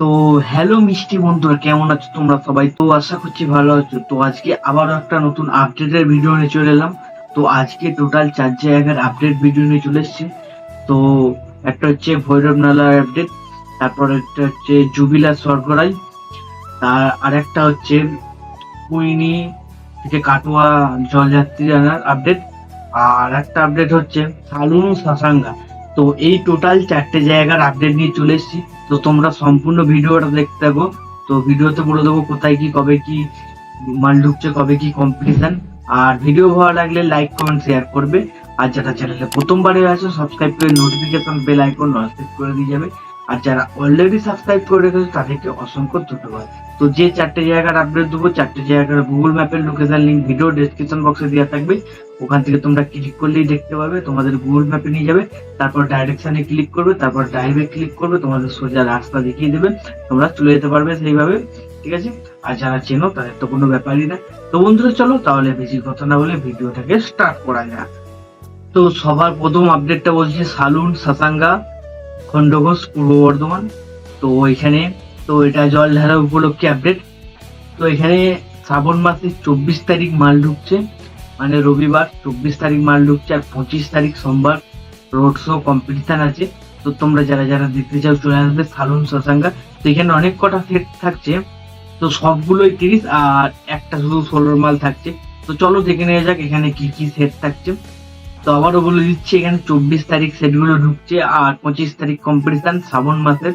তো হ্যালো মিষ্টি বন্ধুরা, কেমন আছো তোমরা সবাই? তো আশা করছি ভালো আছো। তো আজকে আবারও একটা নতুন আপডেটের ভিডিও নিয়ে চলে এলাম। তো আজকে টোটাল চার জায়গার আপডেট ভিডিও নিয়ে চলে এসেছি। তো একটা হচ্ছে ভৈরব নালার আপডেট তারপর একটা হচ্ছে জুবিলা সরগড়াই তার আরেকটা হচ্ছে কুইনি থেকে কাটোয়া জলযাত্রী জানার আপডেট আর একটা আপডেট হচ্ছে সালুন সাসাঙ্গা। তো এই টোটাল চারটে জায়গার আপডেট নিয়ে চলে এসেছি। তো তোমরা সম্পূর্ণ ভিডিওটা দেখতে থাকো। তো ভিডিওতে বলে দেবো কোথায় কি, কবে কি, মাল ঢুকছে, কবে কি কম্পিটিশন আর ভিডিও ভালো লাগলে লাইক কমেন্ট শেয়ার করবে। আর যারা চ্যানেলে প্রথমবারে আছে সাবস্ক্রাইব করে নোটিফিকেশন বেল আইকন সেট করে দিয়ে যাবে। আর যারা অলরেডি সাবস্ক্রাইব করে রেখেছে, তাদেরকে অসংখ্য ধন্যবাদ। তো যে চারটে জায়গার আপডেট দেবো, চারটে জায়গার গুগল ম্যাপের লোকেশন লিঙ্ক ভিডিও ডেসক্রিপশন বক্সে দেওয়া থাকবে। ওখান থেকে তোমরা ক্লিক করলেই দেখতে পাবে, তোমাদের গুগল ম্যাপে নিয়ে যাবে, তারপর ডাইরেকশনে ক্লিক করবে, তারপর ড্রাইভে ক্লিক করবে, তোমাদের সোজা রাস্তা দেখিয়ে দেবে, তোমরা চলে যেতে পারবে সেইভাবে, ঠিক আছে? আর যারা চেনো, তাদের তো কোনো ব্যাপারই না। তো বন্ধুরা, চলো তাহলে বেশি কথা না বলে ভিডিওটাকে স্টার্ট করা যাক। তো সবার প্রথম আপডেটটা বলছে, সালুন সাসাঙ্গা খন্ডঘোষ পূর্ব বর্ধমান। তো এখানে, তো এটা জলধারা উপলক্ষে আপডেট তো এখানে শ্রাবণ মাসের চব্বিশ তারিখ মাল ঢুকছে। মানে রবিবার চব্বিশ তারিখ মাল ঢুকছে আর পঁচিশ তারিখ সোমবার রোড শো কম্পিটিশন আছে। তো তোমরা যারা যারা দেখতে চাও চলে আসবে সালুন শশাঙ্গা তো এখানে অনেক কটা সেট থাকছে। তো সবগুলোই তিরিশ আর একটা শুধু ষোলোর মাল থাকছে। তো চলো দেখে নেওয়া যাক এখানে কি কি সেট থাকছে। তো আবারও বলে দিচ্ছি, এখানে চব্বিশ তারিখ সেটগুলো ঢুকছে আর পঁচিশ তারিখ কম্পিটিশন শ্রাবণ মাসের।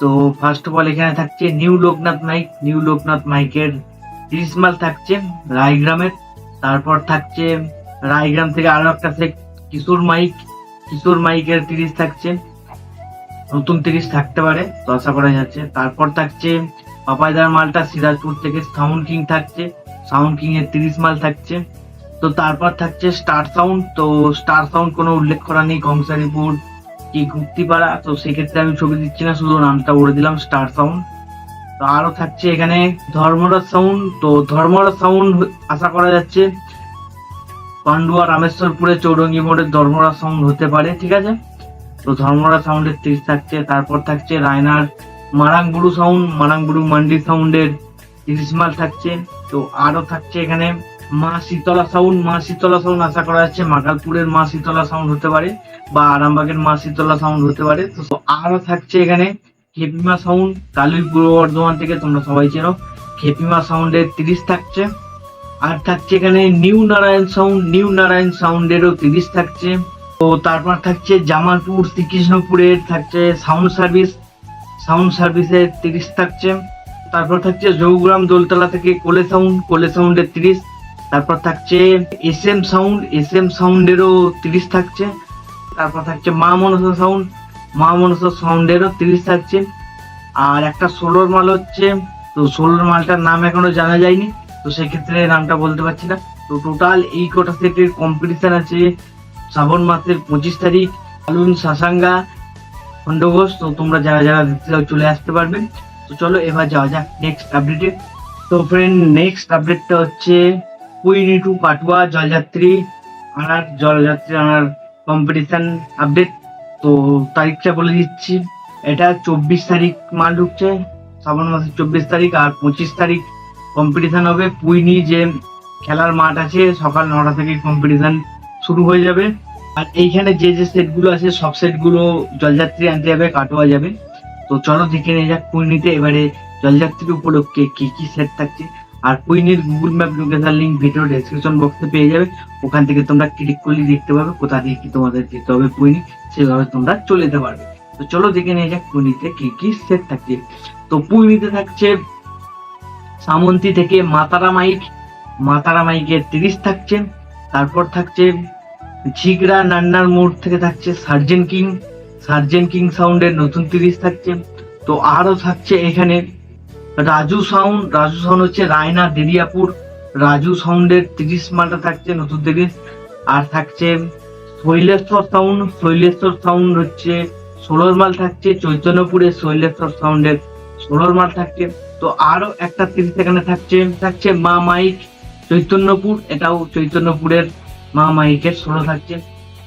তো ফার্স্ট অফ অল এখানে থাকছে new Loknath mic. New Loknath মাইকের তিরিশ মাল থাকছে রায়গ্রামের। তারপর থাকছে রায়গ্রাম থেকে আরও একটা সেট কিশোর মাইক, কিশোর মাইকের তিরিশ থাকছে। নতুন তিরিশ থাকতে পারে তো আশা করা যাচ্ছে। তারপর থাকছে পাপাইদার মালটা সিরাজপুর থেকে সাউন্ড কিং থাকছে, সাউন্ড কিং এর তিরিশ মাল থাকছে। তো তারপর থাকছে স্টার সাউন্ড, তো স্টার সাউন্ড কোনো উল্লেখ করা নেই, কংসারিপুর কি গুপ্তিপাড়া তো সেক্ষেত্রে আমি ছবি দিচ্ছি না, শুধু নামটা বলে দিলাম, স্টার সাউন্ড। তো আরও থাকছে এখানে ধর্মরাজ সাউন্ড। তো ধর্মরাজ সাউন্ড আশা করা যাচ্ছে পান্ডুয়া রামেশ্বরপুরে চৌরঙ্গি মোড়ের ধর্মরাজ সাউন্ড হতে পারে, ঠিক আছে? তো ধর্মরাজ সাউন্ডের তিরিশ থাকছে, তারপর থাকছে রায়নার মারাংবুড়ু সাউন্ড মারাংবুড়ু মান্ডি সাউন্ডের তিরিশ মাল থাকছে। তো আরও থাকছে এখানে মা শীতলা সাউন্ড, মা শীতলা সাউন্ড আশা করা যাচ্ছে মাকালপুরের মা শীতলা সাউন্ড হতে পারে বা আরামবাগের মা শীতলা সাউন্ড হতে পারে। তো আরও থাকছে এখানে খেপিমা সাউন্ড কালুই পূর্ব বর্ধমান থেকে তোমরা সবাই চেনো। খেপিমা সাউন্ডের তিরিশ থাকছে। আর থাকছে এখানে new Narayan sound new Narayan সাউন্ডেরও তিরিশ থাকছে। তো তারপর থাকছে জামালপুর, শ্রীকৃষ্ণপুরের থাকছে সাউন্ড সার্ভিস সাউন্ড সার্ভিসের তিরিশ থাকছে। তারপর থাকছে জৌগ্রাম দোলতলা থেকে কোলে সাউন্ড কোলে সাউন্ডের তিরিশ। তারপর থাকছে S M sound S M সাউন্ডেরও তিরিশ থাকছে। তারপর থাকছে মা মনসা সাউন্ড মা মনসা সাউন্ডেরও তিরিশ থাকছে। আর একটা ষোলোর মাল হচ্ছে, তো ষোলোর মালটার নাম এখনও জানা যায়নি, তো সেক্ষেত্রে নামটা বলতে পারছি না। তো টোটাল এই কটা সেটের কম্পিটিশান আছে শ্রাবণ মাসের পঁচিশ তারিখ আলুন সাসাঙ্গা খন্ডঘোষ তো তোমরা যারা যারা দেখতে চাও চলে আসতে পারবে। তো চলো এবার যাওয়া যাক নেক্সট আপডেটে তো ফ্রেন্ড নেক্সট আপডেটটা হচ্ছে কুইনি টু পাটুয়া জলযাত্রী আনার জলযাত্রী আনার কম্পিটিশান আপডেট তো তারিখটা বলে দিচ্ছি। এটা চব্বিশ তারিখ মাল ঢুকছে, শ্রাবণ মাসের চব্বিশ তারিখ আর পঁচিশ তারিখ কম্পিটিশন হবে। পুইনি যে খেলার মাঠ আছে, সকাল নটা থেকে কম্পিটিশন শুরু হয়ে যাবে। আর এইখানে যে যে সেটগুলো আছে, সব সেটগুলো জলযাত্রী আনতে যাবে, কাটোয়া যাবে। তো চলো দেখে নিয়ে যাক কুইনিতে এবারে জলযাত্রী উপলক্ষে কি কি সেট থাকছে। আর কুইনের Google map location link video description বক্সে পেয়ে যাবে। ওখান থেকে তোমরা ক্লিক করলে দেখতে পাবে কোথা দিয়ে কি তোমাদের যেতে হবে কুইনি সেভাবে তোমরা চলে যেতে পারবে। তো চলো দেখে নিয়ে যাক কুইনিতে কি কি সেট থাকছে তো পুইনিতে থাকছে সামন্তী থেকে মাতারা মাইক মাতারা মাইকের তিরিশ থাকছে। তারপর থাকছে ঝিগড়া নান্নার মোড় থেকে থাকছে সার্জেন কিং। সার্জেন কিং সাউন্ডের নতুন তিরিশ থাকছে। তো আরও থাকছে এখানে রাজু সাউন্ড রাজু সাউন্ড হচ্ছে রায়না দেরিয়াপুর। রাজু সাউন্ডের তিরিশ মালটা থাকছে নতুন তিরিশ আর থাকছে শৈলেশ্বর সাউন্ড শৈলেশ্বর সাউন্ড হচ্ছে ষোলোর মাল থাকছে চৈতন্যপুরের শৈলেশ্বর সাউন্ডের ষোলোর মাল থাকছে। তো আরও একটা তিরিশ এখানে থাকছে থাকছে মা মাইক চৈতন্যপুর। এটাও চৈতন্যপুরের মা মাইকের ষোলো থাকছে।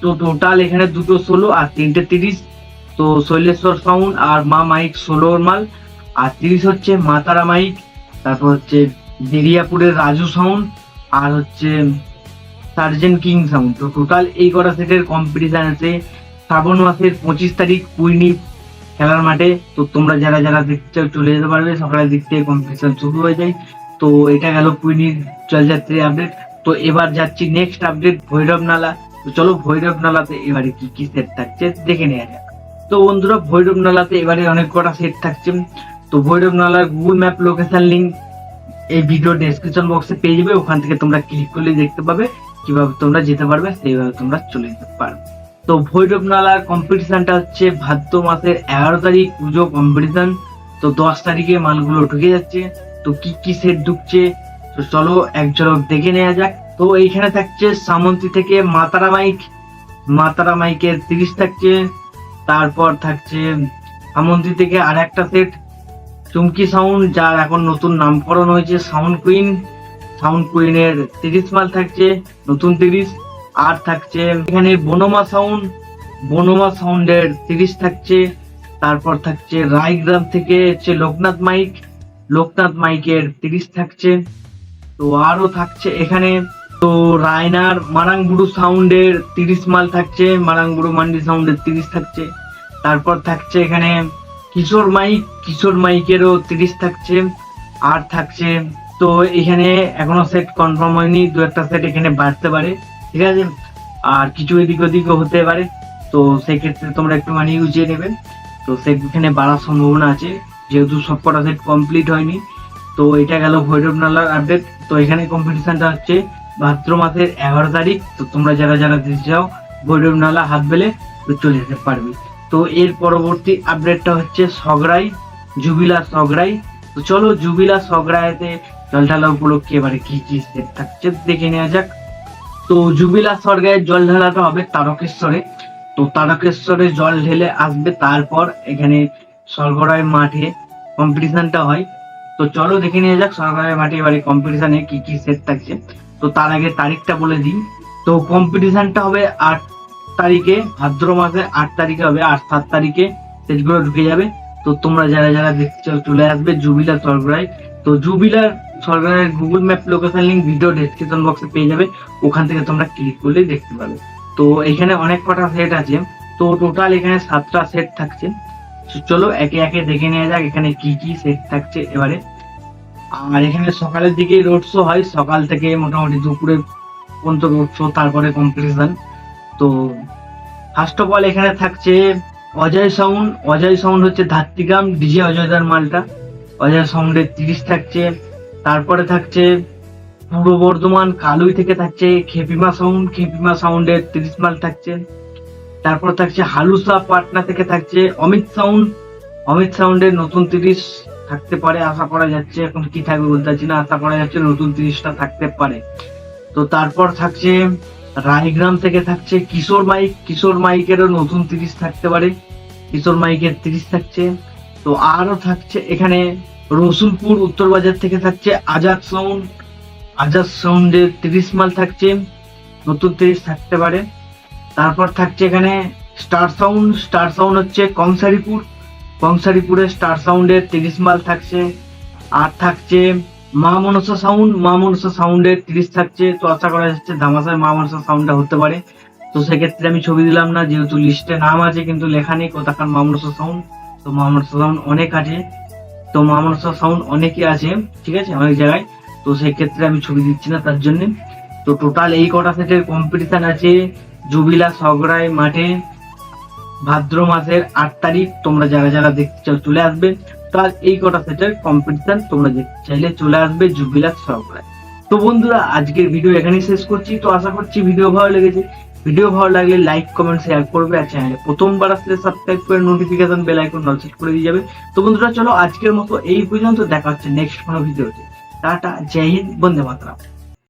তো টোটাল এখানে দুটো ষোলো আর তিনটে তিরিশ। তো শৈলেশ্বর সাউন্ড আর মা মাইক ষোলোর মাল। আর তিরিশ হচ্ছে মাতারা মাইক তারপর হচ্ছে দেরিয়াপুরের রাজু সাউন্ড আর হচ্ছে সার্জেন্ট কিং সাউন্ড তো টোটাল এই কটা সেটের কম্পিটিশান আছে। শ্রাবণ মাসের পঁচিশ তারিখ কুইনি খেলার মাঠে। তো তোমরা যারা যারা দেখতে চাও চলে যেতে পারবে, সকালের দিক থেকে কম্পিটিশন শুরু হয়ে যায়। তো এটা গেল কুইনির জলযাত্রী আপডেট তো এবার যাচ্ছি নেক্সট আপডেট ভৈরব নালা তো চলো ভৈরব নালাতে এবারে কি কি সেট থাকছে দেখে নেওয়া যাক। তো বন্ধুরা ভৈরব নালাতে এবারে অনেক কটা সেট থাকছে। তো ভৈরব নালার গুগল ম্যাপ লোকেশন লিঙ্ক এই ভিডিও ডেসক্রিপশন বক্সে পেয়ে যাবে। ওখান থেকে তোমরা ক্লিক করলে দেখতে পাবে কীভাবে তোমরা যেতে পারবে, সেইভাবে তোমরা চলে যেতে পারবে। তো ভৈরব নালার কম্পিটিশনটা হচ্ছে ভাদ্র মাসের এগারো তারিখ পুজো কম্পিটিশন তো দশ তারিখে মালগুলো ঢুকে যাচ্ছে। তো কি কি সেট ঢুকছে? তো চলো এক ঝলক দেখে নেওয়া যাক। তো এইখানে থাকছে সামন্তি থেকে মাতারা মাইক। মাতারা মাইকের তিরিশ থাকছে। তারপর থাকছে সামন্তি থেকে আর একটা সেট চুমকি সাউন্ড যার এখন নতুন নামকরণ হয়েছে সাউন্ড কুইন সাউন্ড কুইনের তিরিশ মাল থাকছে, নতুন তিরিশ, আর থাকছে এখানে বনমা সাউন্ড বনমা সাউন্ডের তিরিশ থাকছে, তারপর থাকছে রায়গ্রাম থেকে হচ্ছে লোকনাথ মাইক। লোকনাথ মাইকের তিরিশ থাকছে, তো আরও থাকছে এখানে। তো রায়নার মারাংগুড়ু সাউন্ডের তিরিশ মাল থাকছে মারাংগুড়ু মান্ডি সাউন্ডের তিরিশ থাকছে। তারপর থাকছে এখানে কিশোর মাইক কিশোর মাইকেরও তিরিশ থাকছে আর থাকছে। তো এখানে এখনও সেট কনফার্ম হয়নি, দু একটা সেট এখানে বাড়তে পারে, ঠিক আছে? আর কিছু এদিক ওদিকও হতে পারে। তো সেক্ষেত্রে তোমরা একটু মানে উজিয়ে নেবে। তো সেখানে বাড়ার সম্ভাবনা আছে, যেহেতু সব কটা সেট কমপ্লিট হয়নি। তো এটা গেল ভৈরব নালার আপডেট তো এখানে কম্পিটিশনটা হচ্ছে ভাদ্র মাসের এগারো তারিখ। তো তোমরা যারা যারা দিতে চাও, ভৈরব নালা হাত বেলে তো চলে যেতে পারবে। তো এর পরবর্তী আপডেটটা হচ্ছে সগড়াই, জুবিলা সগড়াই। তো চলো জুবিলা সগড়াইতে জল ঢালা উপলক্ষে এবারে কি কি সেট থাকছে দেখে নেওয়া যাক। তো জুবিলা স্বর্গায় জল ঢালাটা হবে তারকেশ্বরে। তো তারকেশ্বরে জল ঢেলে আসবে, তারপর এখানে স্বর্গরায় মাঠে কম্পিটিশনটা হয়। তো চলো দেখে নিয়ে যাক সরকারের মাঠে এবারে কম্পিটিশনে কি কি সেট থাকছে। তো তার আগে তারিখটা বলে দিই। তো কম্পিটিশনটা হবে আট তারিখে, ভাদ্র মাসে আট তারিখে হবে আর সাত তারিখে সেটগুলো ঢুকে যাবে। তো তোমরা যারা যারা দেখতে চলে আসবে জুবিলা সরগড়ায় তো জুবিলার সরকারের Google map location link video description বক্সে পেয়ে যাবে। ওখান থেকে তোমরা ক্লিক করলে দেখতে পাবে। তো এখানে অনেক কটা সেট আছে। তো টোটাল এখানে সাতটা সেট থাকছে। চলো একে একে দেখে নেওয়া যাক এখানে কি কি সেট থাকছে এবারে। আর এখানে সকালের দিকে রোড শো হয়। সকাল থেকে মোটামুটি দুপুরে পর্যন্ত রোড শো তারপরে কম্পিটিশন তো ফার্স্ট অফ অল এখানে থাকছে অজয় সাউন্ড। অজয় সাউন্ড হচ্ছে ধাত্রিগ্রাম ডিজে অজয়দার মালটা। অজয় সাউন্ডের তিরিশ থাকছে। তারপরে থাকছে পূর্ব বর্ধমান, কালুই থেকে থাকছে খেপিমা সাউন্ড। খেপিমা সাউন্ডের তিরিশ মাল থাকছে। তারপর থাকছে হালুসা পাটনা থেকে থাকছে অমিত সাউন্ড। অমিত সাউন্ডের নতুন তিরিশ থাকতে পারে, আশা করা যাচ্ছে। এখন কি থাকবে বলতে পারছি না, আশা করা যাচ্ছে নতুন তিরিশটা থাকতে পারে। তো তারপর থাকছে রায়গ্রাম থেকে থাকছে কিশোর মাইক। কিশোর মাইকেরও নতুন তিরিশ থাকতে পারে। কিশোর মাইকের তিরিশ থাকছে। তো আরও থাকছে এখানে রসুলপুর উত্তর বাজার থেকে থাকছে আজাদ সাউন্ড আজাদ সাউন্ডের তিরিশ মাল থাকছে। নতুন তিরিশ থাকতে পারে। তারপর থাকছে এখানে স্টার সাউন্ড স্টার সাউন্ড হচ্ছে কংসারিপুর। কংসারিপুরের স্টার সাউন্ডের তিরিশ মাল থাকছে। আর থাকছে মা মনসা সাউন্ড মা মনসা সাউন্ডের তিরিশ থাকছে, তো আশা করা যাচ্ছে ধামাসার মা মনসা সাউন্ডটা হতে পারে। তো সেক্ষেত্রে আমি ছবি দিলাম না, যেহেতু লিস্টে নাম আছে কিন্তু লেখা নেই কোথাকার মা মনসা সাউন্ড তো মা মনসা সাউন্ড অনেক আছে। তো মা মনসা সাউন্ড অনেকই আছে, ঠিক আছে, অনেক জায়গায়। তো সেক্ষেত্রে আমি ছবি দিচ্ছি না তার জন্য। তো টোটাল এই কটা সেটের কম্পিটিশন আছে, জুবিলা সগড়ায় মাঠে। ভাদ্র মাসের আট তারিখ, তোমরা যারা যারা দেখতে চাও, চলে আসবে। তার এই কটা সেটের কম্পিটিশন তোমরা চাইলে চলে আসবে জুবিলাস সগড়ায় তো বন্ধুরা, আজকের ভিডিও এখানেই শেষ করছি। তো আশা করছি ভিডিও ভালো লেগেছে। ভিডিও ভালো লাগলে লাইক কমেন্ট শেয়ার করবে আর চ্যানেলে প্রথমবার আসলে সাবস্ক্রাইব করে notification bell icon all set করে দিয়ে যাবে। তো বন্ধুরা, চলো আজকের মতো এই পর্যন্ত। দেখা হচ্ছে নেক্সট কোনো ভিডিওতে টাটা, জয় হিন্দ, বন্দে মাতরম।